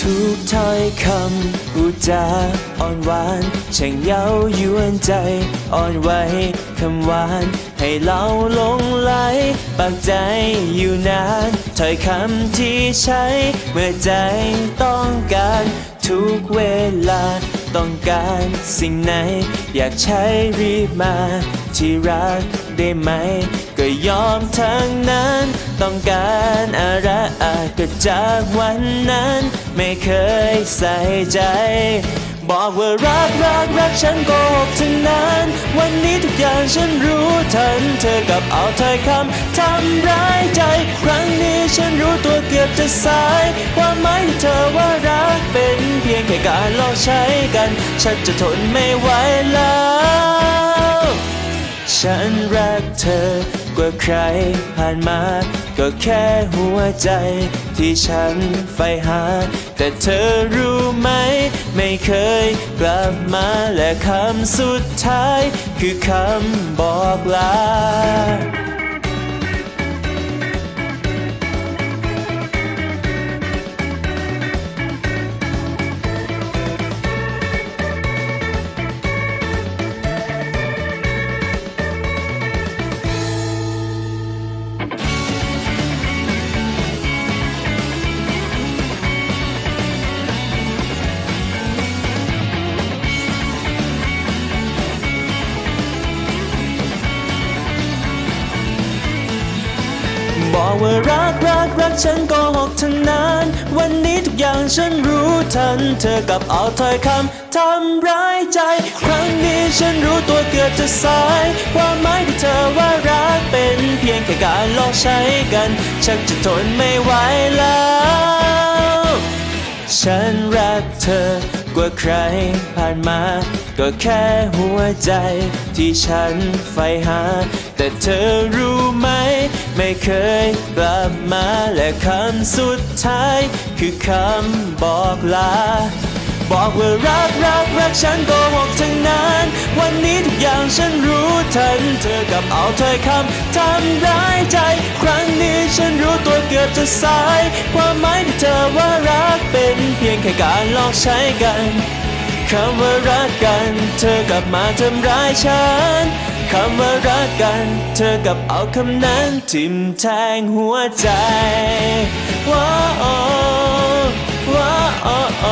ทุกถ้อยคำพูดจาอ่อนหวานช่างเย้ายวนใจอ่อนไหวคำหวาน ให้เราลงไหลปากใจอยู่นานถ้อยคำที่ใช้ เมื่อใจต้องการทุกเวลาต้องการสิ่งไหน อยากใช้รีบมา ที่รักได้ไหม ก็ยอมทั้งนั้น ต้องการอะไรก็จากวันนั้น ไม่เคยใส่ใจ บอกว่ารักรักรักฉันโกหกทั้งนั้น วันนี้ทุกอย่างฉันรู้ทัน เธอกับเอาถ้อยคำทำร้ายใจ ครั้งนี้ฉันรู้ตัวเกือบจะสายความหมายที่เธอว่ารักเป็นเพียงแค่การลองใช้กัน ฉันจะทนไม่ไหวแล้ว ฉันรักเธอกว่าใครผ่านมาก็แค่หัวใจที่ฉันใฝ่หา แต่เธอรู้ไหม ไม่เคยกลับมาและคำสุดท้าย คือคำบอกลา บอกว่ารักรักรักฉันโกหกทั้งนั้น วันนี้ทุกอย่างฉันรู้ทัน เธอกับเอาถ้อยคำทำร้ายใจ ครั้งนี้ฉันรู้ตัวเกือบจะสายความหมายที่เธอว่ารักเป็นเพียงแค่การลองใช้กันชักจะทนไม่ไหวแล้ว ฉันรักเธอกว่าใครผ่านมา ก็แค่หัวใจที่ฉันใฝ่หา แต่เธอรู้ไหม ไม่เคยกลับมาและคำสุดท้าย คือคำบอกลา บอกว่ารักรักรักฉันโกหกทั้งนั้น วันนี้ทุกอย่างฉันรู้ทัน เธอกับเอาถ้อยคำทำร้ายใจ ครั้งนี้ฉันรู้ตัวเกือบจะสาย ความหมายที่เธอว่ารักเป็นเพียงแค่การลองใช้กันคำว่ารักกัน เธอกลับมาทำร้ายฉัน คำว่ารักกัน เธอกับเอาคำนั้นทิ่มแทงหัวใจว้าโอว้าโอ